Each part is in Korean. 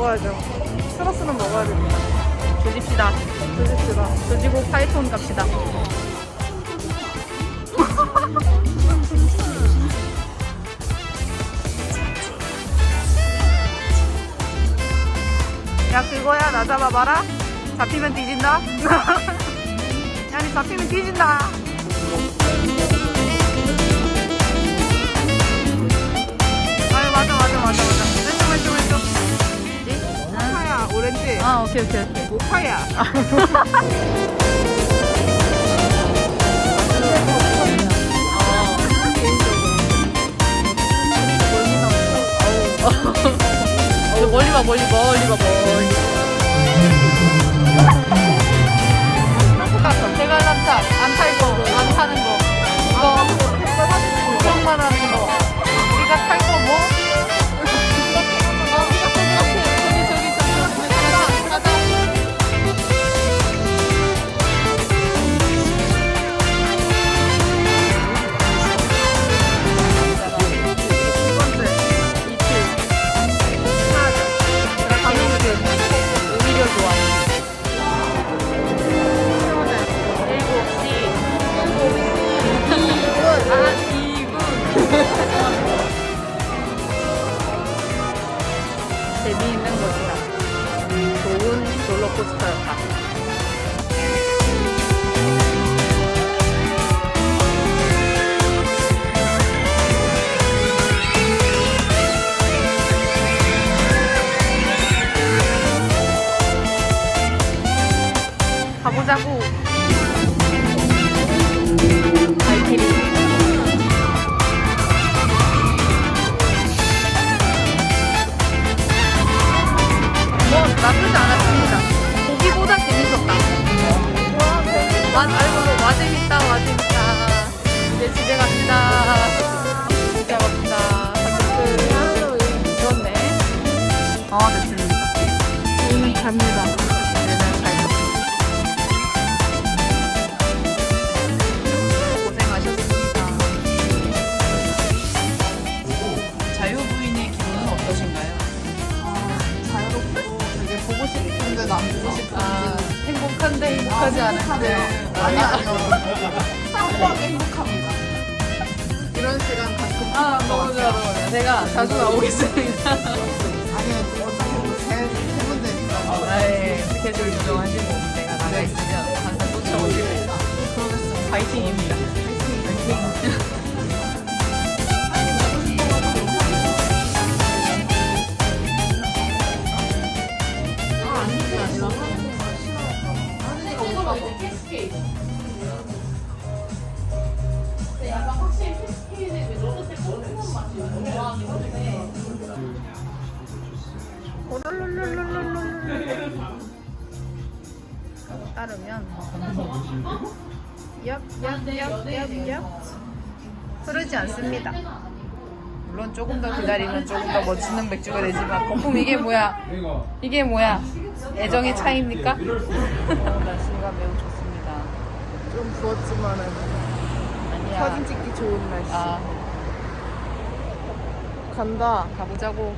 먹어야죠. 추러스는 먹어야 됩니다. 조집시다. 드십시다. 조지고 파이톤 갑시다. 야 그거야 나 잡아봐라. 잡히면 뒤진다. 야니 잡히면 뒤진다. 오케이, 오케이, 오케이. 어, 멀리 봐, 멀리, 멀리 봐, 멀리. 이제 집에 갑시다. 집에 갑시다. 가족들. 그렇네. 어, 됐습니다. 오늘 갑니다. 이제는 갈 고생하셨습니다. 자유부인의 기분은 어떠신가요? 자유롭고 되게 보고 싶은데 안 보고 싶은데. 아, 행복한데 행복하지 않은데. 아니 아니요. 쌍방하게 시간 가끔. 아, 너무 너무 좋아. 제가 자주 나오겠습니다. 아니요, 어차피 제, 제 문제니까. 아 예 스케줄 조정하시고 내가 나가 있으면 항상 쫓아오시고 그러겠습니다. 파이팅입니다. 파이팅. 따르면 얍얍얍얍얍 흐르지 않습니다. 물론 조금 더 기다리면 조금 더 멋지는 맥주가 되지만 거품 이게 뭐야? 이게 뭐야? 애정의 차이입니까? 날씨가 매우 좋습니다. 좀 부었지만은 아니야. 사진 찍기 좋은 날씨. 아 간다. 가보자고.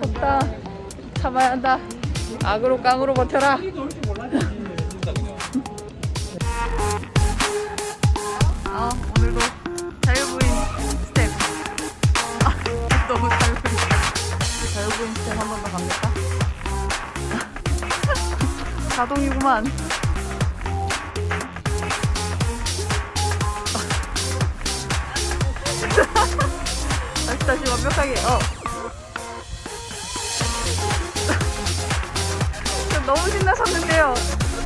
덥다. 참아야 한다. 악으로 깡으로 버텨라. 아, 오늘도 자유부인 스텝. 아, 너무 자유부인. 자유부인 스텝 한 번 더 갑니까? 자동이구만. 다시 완벽하게. 어. 너무 신나셨는데요.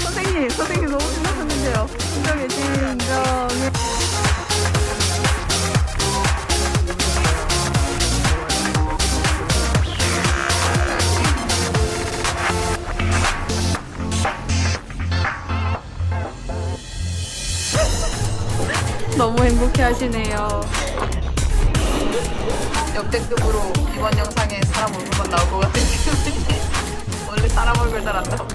선생님, 선생님 너무 신나셨는데요. 진정해, 진정해. 너무 행복해 하시네요. 역대급으로 이번 영상에 사람 얼굴만 나올 것 같은 기분이 원래 사람 얼굴 잘안 나오고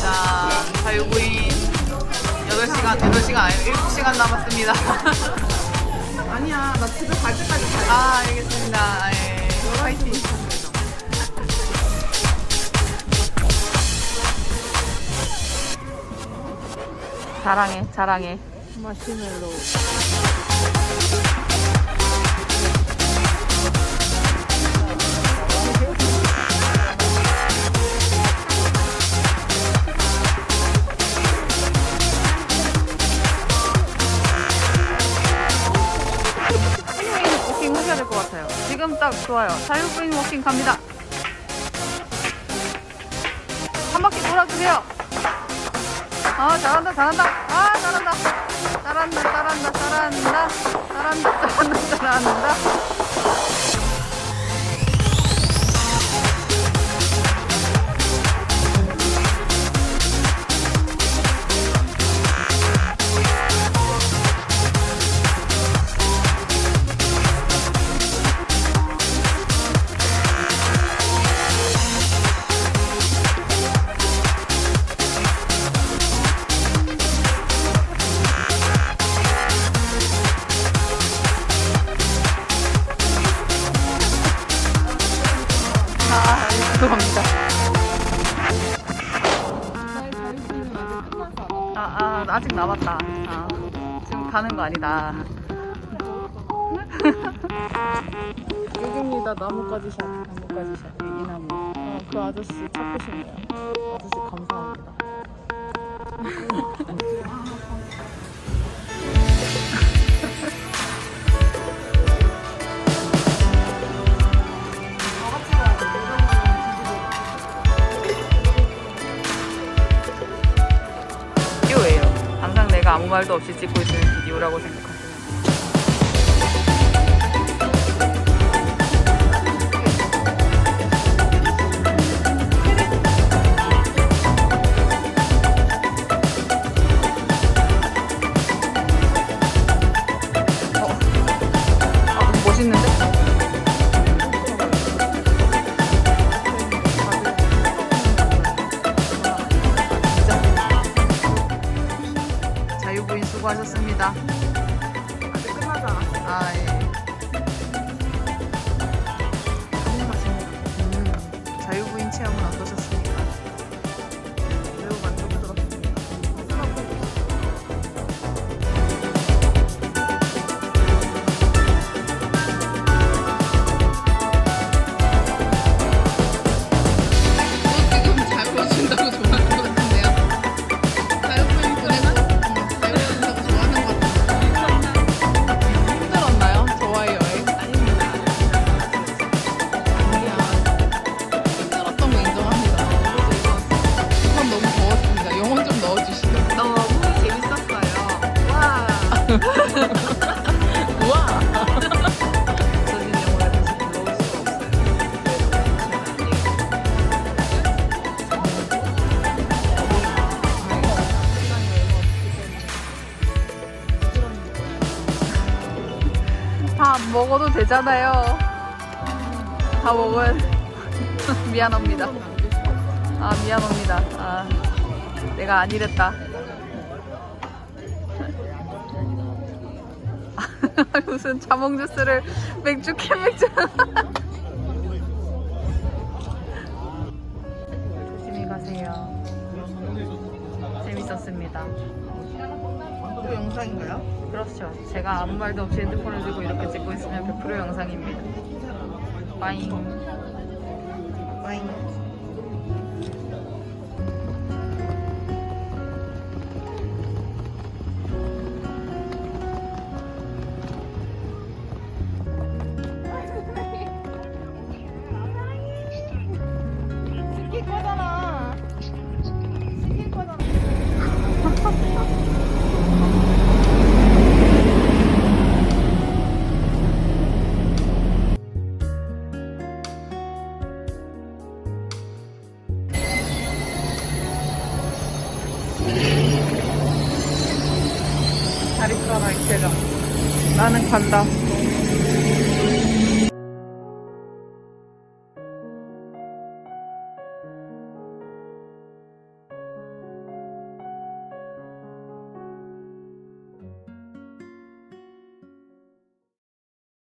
자 자유부인 8시간 8시간 아니고 7시간 남았습니다 아니야, 나 집에 갈 때까지 갈아 알겠습니다 예. 화이팅 자랑해, 자랑해. 마시멜로. 좋아요. 자유부인 워킹 갑니다. 한 바퀴 돌아주세요. 아 잘한다 잘한다 아 잘한다 잘한다 잘한다 잘한다 잘한다 잘한다 잘한다 거 아니다 여기입니다. 나뭇가지 샵. 나뭇가지 샵. 이 나무. 어, 그 아저씨 찾으시네요. 아저씨 감사합니다. 아무 말도 없이 찍고 있는 비디오라고 생각하시면 아, 멋있는데? 다 먹어도 되잖아요. 다 먹어야 미안합니다. 아 미안합니다. 아 내가 안 이랬다. 무슨 자몽 주스를 맥주 캔 맥주. 조심히 가세요. 재밌었습니다 또 영상인가요? 그렇죠 제가 아무 말도 없이 핸드폰을 들고 이렇게 찍고 있으면 100% 영상입니다 빠잉 와인. 다리 까나 이태가. 나는 간다